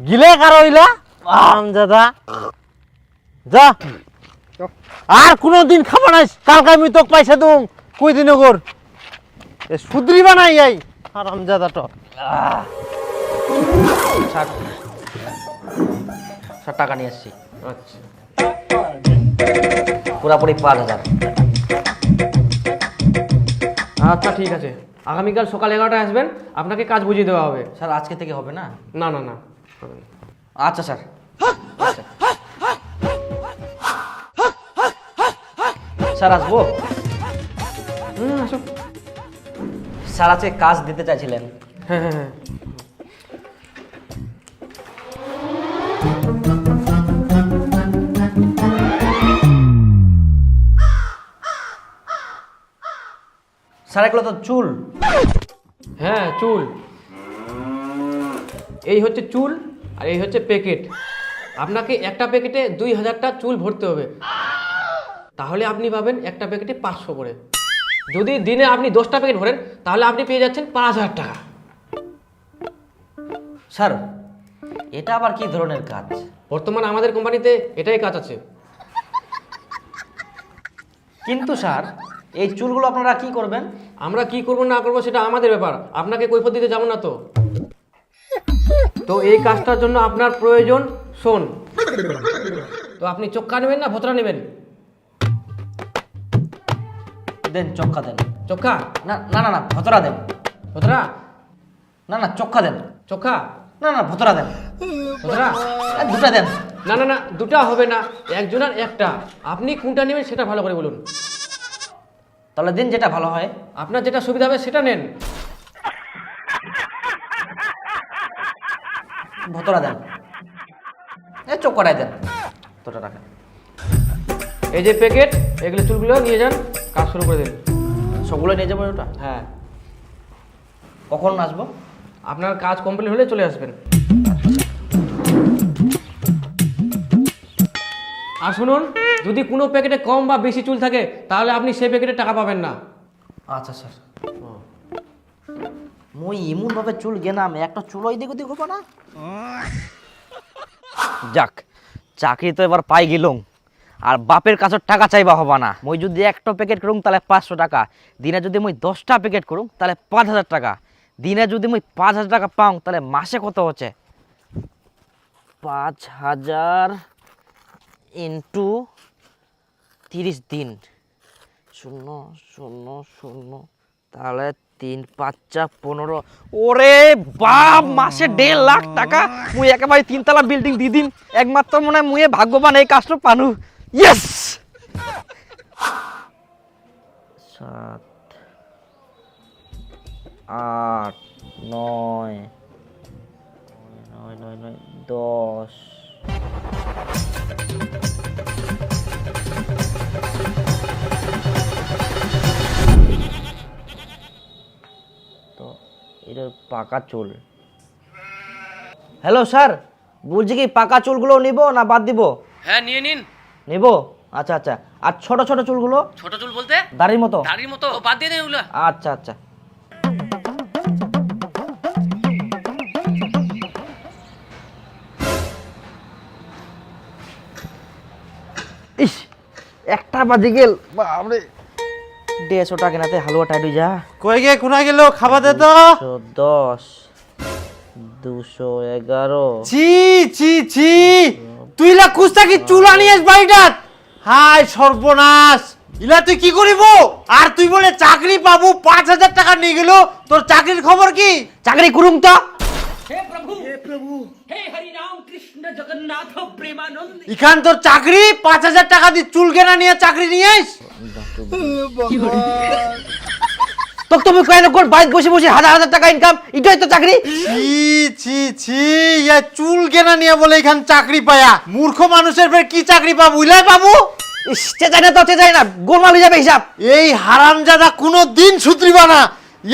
গিলে কারও হইলা? আমজাদা যা। আর কোনোদিন খাব না কালকে আমি তোকে পয়সা দুম কই দিন কর এ সুদ্রিবা নাই এই আর আমজাদা তো ষাট টাকা নিয়ে এসছি আচ্ছা। পুরাপুরি পাঁচ হাজার। আচ্ছা ঠিক আছে। আগামীকাল সকাল এগারোটায় আসবেন আপনাকে কাজ বুঝিয়ে দেওয়া হবে। স্যার আজকে থেকে হবে না? না না না আচ্ছা স্যার। স্যার আসব? হুম আসুন। স্যার আজকে কাজ দিতে চাইছিলেন। হ্যাঁ হ্যাঁ হ্যাঁ। স্যার এগুলো তো চুল। হ্যাঁ চুল। এই হচ্ছে চুল আর এই হচ্ছে প্যাকেট। আপনাকে একটা প্যাকেটে দুই হাজারটা চুল ভরতে হবে। তাহলে আপনি পাবেন একটা প্যাকেটে পাঁচশো করে। যদি দিনে আপনি দশটা প্যাকেট ভরেন তাহলে আপনি পেয়ে যাচ্ছেন পাঁচ হাজার টাকা। স্যার এটা আবার কি ধরনের কাজ? বর্তমান আমাদের কোম্পানিতে এটাই কাজ আছে। কিন্তু স্যার এই চুলগুলো আপনারা কি করবেন? আমরা কি করব, না করব সেটা আমাদের ব্যাপার। আপনাকে কৈফত দিতে যাব না তো। তো এই কাজটার জন্য আপনার প্রয়োজন শোন তো আপনি চক্কা নেবেন না ভোতরা নেবেন? দেন, চক্কা দেন। চক্কা? না না না না, ভতরা দেন। ভোতরা? না না, চক্কা দেন। চক্কা? না না, ভতরা দেন। ভোতরা? দুটা দেন। না না না, দুটা হবে না, একজনের একটা। আপনি কোনটা নেবেন সেটা ভালো করে বলুন। তাহলে দিন যেটা ভালো হয়। আপনার যেটা সুবিধা হবে সেটা নেন। ভতরা দেন। এ চক্করাই দেন। দুটা টাকা। এই যে প্যাকেট এগুলো চুলগুলো নিয়ে যান কাজ শুরু করে দিন। সবগুলো নিয়ে যাব ওটা? হ্যাঁ। কখন আসব? আপনার কাজ কমপ্লিট হলে চলে আসবেন। আর শুনুন যদি কোনো প্যাকেটে কম বা বেশি চুল থাকে তাহলে আপনি সেই প্যাকেটে টাকা পাবেন না। আচ্ছা স্যার। মই এমন ভাবে চুল গেনাম একটা চুলো এদিক ওদিক হব না যাক চাকরি তো এবার পাই গেলুম। আর বাপের কাছে টাকা চাইবা হবা না। মই যদি একটা প্যাকেট করুম তাহলে পাঁচশো টাকা। দিনে যদি মই দশটা প্যাকেট করুম তাহলে পাঁচ হাজার টাকা। দিনে যদি মই পাঁচ হাজার টাকা পাও তাহলে মাসে কত হচ্ছে? পাঁচ হাজার ইন্টু তিরিশ দিন। শূন্য শূন্য শূন্য, তাহলে তিন পাঁচটা পনেরো। ওরে বাপ, মাসে দেড় লাখ টাকা। মুই একেবারে তিনতলা বিল্ডিং দি দিম। একমাত্র মনে হয় মুয়ে ভাগ্যবান এই কাজটা পানু। ইয়েস সাত, আট নয় নয় নয় নয়, দশ। পাকা চুল। হ্যালো স্যার বলছি কি পাকা চুলগুলো নিব না বাদ দিব? হ্যাঁ নিয়ে নিন। নিব? আচ্ছা আচ্ছা। আর ছোট ছোট চুলগুলো? ছোট চুল বলতে? দাড়ির মতো? দাড়ির মতো। বাদ দিয়ে দেন ওগুলো। আচ্ছা আচ্ছা। ইস একটা বাজে গেল। বাপরে। দেড়শো টাকা নাতে হালুয়া টাইট যা। কই গে কোনা গেল? খাবা দে তো। দশ দুশো এগারো। ছি ছি ছি। তুই লা কুস্তা কি চুলা নিয়েস বাড়িটাত হাই সর্বনাশ। ইলা তুই কি করিব? আর তুই বলে চাকরি পাবো পাঁচ হাজার টাকা নিয়ে গেল। তোর চাকরির খবর কি? চাকরি করুম তো। ইখান তোর চাকরি পাঁচ হাজার টাকা দিয়ে চুল কেনা নিয়ে চাকরি নিয়ে আইস তো তুমি কয়েন বাইক বসে বসে হাজার হাজার টাকা ইনকাম এটাই তো চাকরি। ছি ছি ছি ইয়া চুল কেনা নিয়ে বলে এখান চাকরি পায়া। মূর্খ মানুষের ফের কি চাকরি পাবো চেঁচাই না তো চেঁচাই না গোলমাল হয়ে যাবে হিসাব। এই হারামজাদা কোনো দিন সুধরিবা না।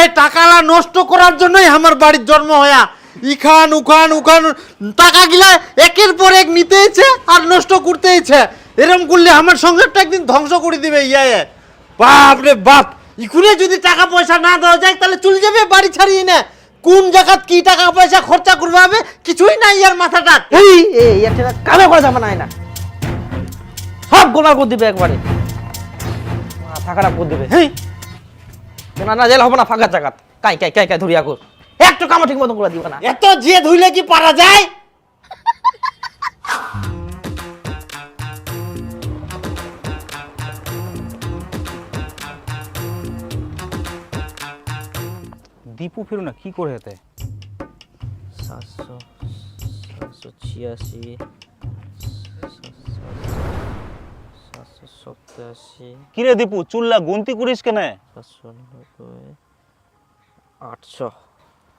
এই টাকালা নষ্ট করার জন্যই আমার বাড়ির জন্ম হয়া। ইখান উখান উখান টাকা গিলা একের পর এক নিতে ইচ্ছে আর নষ্ট করতে ইচ্ছে এরকম করলে আমার সংসারটা একদিন ধ্বংস করে দিবে ইয়ে। বাপ রে বাপ ইখুনে যদি টাকা পয়সা না দেওয়া যায় তাহলে চলে যাবে বাড়ি ছাড়িয়ে না। কোন জায়গাত কি টাকা পয়সা খরচা করবে হবে কিছুই নাই ইয়ার মাথাটা। এই এই একটা কামে করা যাবে না না। সব গোলা করে দিবে একবারে। মাথা খারাপ করে দিবে। হেই। না না জেল হবে না ফাঁকা জায়গা কাই কাই কাই কাই ধরিয়া কর। একটু কামো ঠিক মতো করে দিবে না। এত যে ধুইলে কি পারা যায়? দীপু ফিরু না কি করে হেতে সাতশো সাতশো ছিয়াশি সাতশো সপ্তাশি কিরে দীপু চুল্লা গুনতি করিস কেন? সাতশো নব্বই আটশো।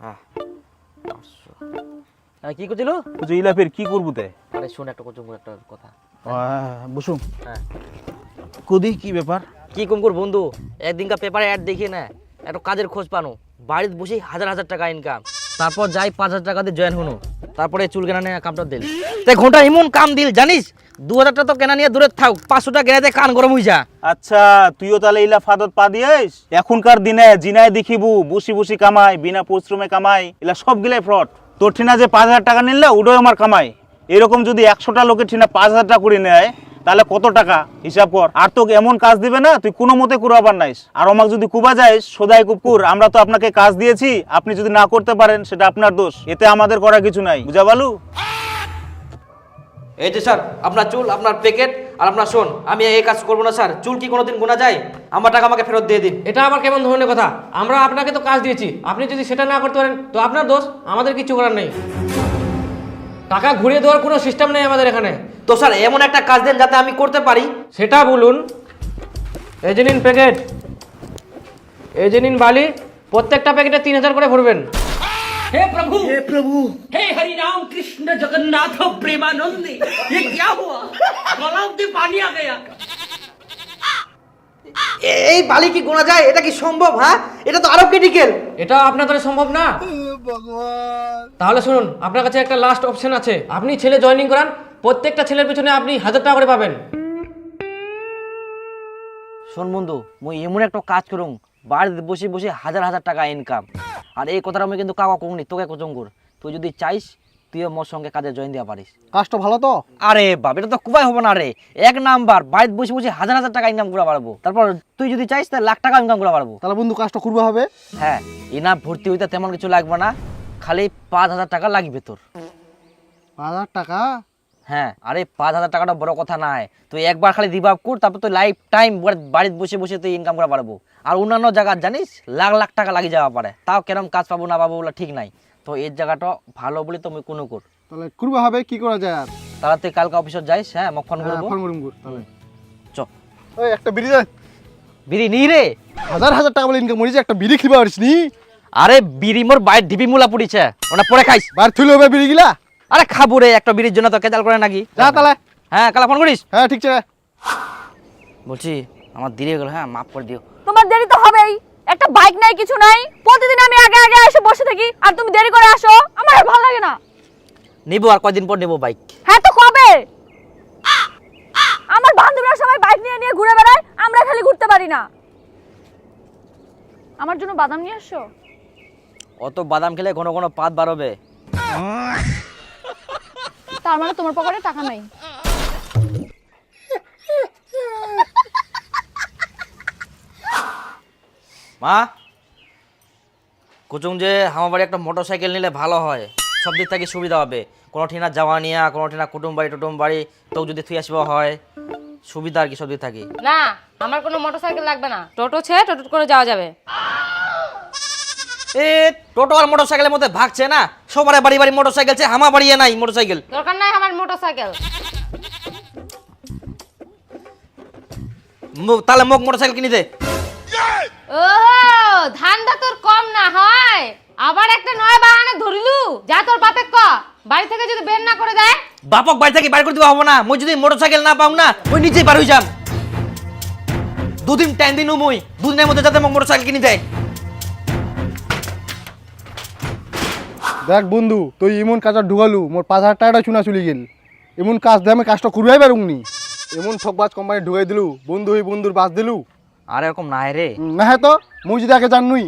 হ্যাঁ আটশো। হ্যাঁ কি করছিল? বুঝো ইলা ফের কি করব তে? আরে শোন একটা কোচুম একটা কথা। বসুম হ্যাঁ। কুদি কি ব্যাপার? কি কম কর বন্ধু? একদিনকার পেপারে অ্যাড দেখি না একটা কাজের খোঁজ পানো। বাড়িতে বসেই হাজার হাজার টাকা ইনকাম তারপর যাই পাঁচ হাজার টাকা দিয়ে জয়েন হনো তারপরে চুল কেনা নিয়ে কামটা দিল। তাই ঘণ্টা এমন কাম দিল, জানিস? দু হাজার টাকা তো কেনা নিয়ে দূরে থাক, পাঁচশো টাকা কেনাতে কান গরম হয়ে যা। আচ্ছা তুইও তাহলে ইলা ফাদত পা দিয়েস? এখনকার দিনে জিনায় দেখিবু বসি বসি কামাই, বিনা পরিশ্রমে কামাই এলা সব গিলাই ফ্রড তোর ঠিনা যে পাঁচ হাজার টাকা নিলে ওটাই আমার কামাই। এরকম যদি একশোটা লোকের ঠিনা পাঁচ হাজার টাকা করে নেয় তাহলে কত টাকা? হিসাব কর। আর তোকে এমন কাজ দিবে না তুই কোনো মতে কুরাবার নাইস আর আমাকে যদি কুবা যাইস সদাই কুকুর আমরা তো আপনাকে কাজ দিয়েছি আপনি যদি না করতে পারেন সেটা আপনার দোষ। এতে আমাদের করা কিছু নাই। বুঝা বালু? এই যে স্যার আপনার চুল আপনার প্যাকেট আর আপনার শোন আমি এই কাজ করব না স্যার। চুল কি কোনোদিন গোনা যায়? আমার টাকা আমাকে ফেরত দিয়ে দিন। এটা আবার কেমন ধরনের কথা? আমরা আপনাকে তো কাজ দিয়েছি। আপনি যদি সেটা না করতে পারেন তো আপনার দোষ আমাদের কিছু করার নেই। টাকা ঘুরিয়ে দেওয়ার কোনো সিস্টেম নেই আমাদের এখানে তো স্যার এমন একটা কাজ দেন যাতে আমি করতে পারি সেটা বলুন এই যে নিন প্যাকেট এই যে নিন বালি প্রত্যেকটা প্যাকেটে তিন হাজার করে ভরবেন हे प्रभु हे प्रभु हे हरि राम कृष्ण जगन्नाथ प्रेमानंद ये क्या हुआ गलाव में पानी आ गया এ- এই বালি কি গোনা যায়? এটা কি সম্ভব হ্যাঁ? এটা তো আরও ক্রিটিক্যাল এটা আপনার দ্বারা সম্ভব না। তাহলে শুনুন আপনার কাছে একটা লাস্ট অপশন আছে। আপনি ছেলে জয়েনিং করান প্রত্যেকটা ছেলের পিছনে আপনি হাজার টাকা করে পাবেন। শোন বন্ধু মুই এমন একটা কাজ করুম বাড়িতে বসে বসে হাজার হাজার টাকা ইনকাম আর এই কথাটা আমি কিন্তু কাকা কমনি তোকে কোচং কর। তুই যদি চাইস তুইও মোর সঙ্গে কাজে জয়েন দেওয়া পারিস। কাজটা ভালো তো? আরে বাপ এটা তো কুবাই হব না রে। এক নাম্বার বাড়িতে বসে বসে হাজার হাজার টাকা ইনকাম করা পারব। তারপর তুই যদি চাইস তাহলে লাখ টাকা ইনকাম করা পারব। তাহলে বন্ধু কাজটা করবে হবে? হ্যাঁ ইনা ভর্তি হইতে তেমন কিছু লাগবে না। খালি পাঁচ হাজার টাকা লাগবে তোর। পাঁচ হাজার টাকা? হ্যাঁ আরে পাঁচ হাজার টাকাটা বড় কথা নাই তুই একবার খালি রিভাব কর তারপর তুই লাইফ টাইম বাড়িতে বসে বসে তুই ইনকাম করা পারব। আর অন্যান্য জায়গা জানিস? লাখ লাখ টাকা লাগিয়ে যাওয়া পারে। তাও কেরম কাজ পাবো না পাবো বলে ঠিক নাই। তো এর জায়গাটা ভালো বলে তুমি কোনো কর। তাহলে করবে হবে কি করা যায় আর? তাহলে তুই কালকে অফিসে যাইস হ্যাঁ মোক ফোন করব তাহলে। চ। ওই একটা বিড়ি দে। বিড়ি নি রে? হাজার হাজার টাকা বলে ইনকাম করেছি একটা বিড়ি খিবা পারিস নি? আরে বিড়ি মোর বাইর ঢিপি মুলা পড়িছে ওটা পরে খাইস। বার থুলে হবে বিড়ি গিলা আরে খাব রে একটা বিড়ির জন্য তো কেজাল করে নাকি। যা তাহলে। হ্যাঁ কালা ফোন করিস? হ্যাঁ ঠিক আছে। বলছি আমার দেরি হয়ে গেল হ্যাঁ মাফ করে দিও। তোমার দেরি তো হবেই। একটা বাইক নাই কিছু নাই। প্রতিদিন আমি আগে আগে এসে বসে থাকি আর তুমি দেরি করে আসো আমার আর ভালো লাগে না। নিবো আর কয়দিন পর নেব বাইক। হ্যাঁ তো কবে? আমার বান্ধবীরা সবাই বাইক নিয়ে নিয়ে ঘুরে বেড়ায় আমরা খালি ঘুরতে পারি না। আমার জন্য বাদাম নিয়ে আসো। অত বাদাম খেলে ঘন ঘন পাত বাড়বে। তার মানে তোমার পকেটে টাকা নাই। মা? কুচুং যে আমার বাড়ি একটা মোটর সাইকেল নিলে ভালো হয় সব দিক থেকে সুবিধা হবে। কোনো ঠিনা যাওয়া নিয়া কোনো ঠিনা কুটুম বাড়ি টুটুম বাড়ি তো যদি থুই আসবা হয় সুবিধা আর কি সব দিক থাকি। না আমার কোনো মোটরসাইকেল লাগবে না। টোটো ছে টোটো করে যাওয়া যাবে। এ টোটো আর মোটর সাইকেলের মধ্যে ভাগছে না? সবার বাড়ি বাড়ি মোটর সাইকেল আমার বাড়িয়ে নাই মোটর সাইকেল দরকার নাই আমার মোটরসাইকেল। তাহলে মোক মোটর সাইকেল কিনে দে। ধান্দা তোর কম না হয়। আবার একটা নয় বাহানে ধরিলু। যা তোর বাপে ক। বাড়ি থেকে যদি বের না করে দেয়? বাপক বাড়ি থেকে বাইর করে দিবা হব না। মই যদি মোটর সাইকেল না পাও না ওই নিচেই বার হয়ে যাম। দুদিন টাইম দিন মুই। দুদিনের মধ্যে যাতে মোক মোটর সাইকেল কিনে দেয়। দেখ বন্ধু তুই এমন কাজটা ঢুকালু। মোর পাঁচ হাজার টাকাটা চুনা চলে গেল। এমন কাজ দিয়ে আমি কাজটা করবাই পারুংনি এমন ঠকবাজ কোম্পানি ঢুকাই দিলু। বন্ধু হই বন্ধুর বাস দিলু। আর এরকম নাই রে। না হ্যাঁ তো মুই যদি আগে জানুই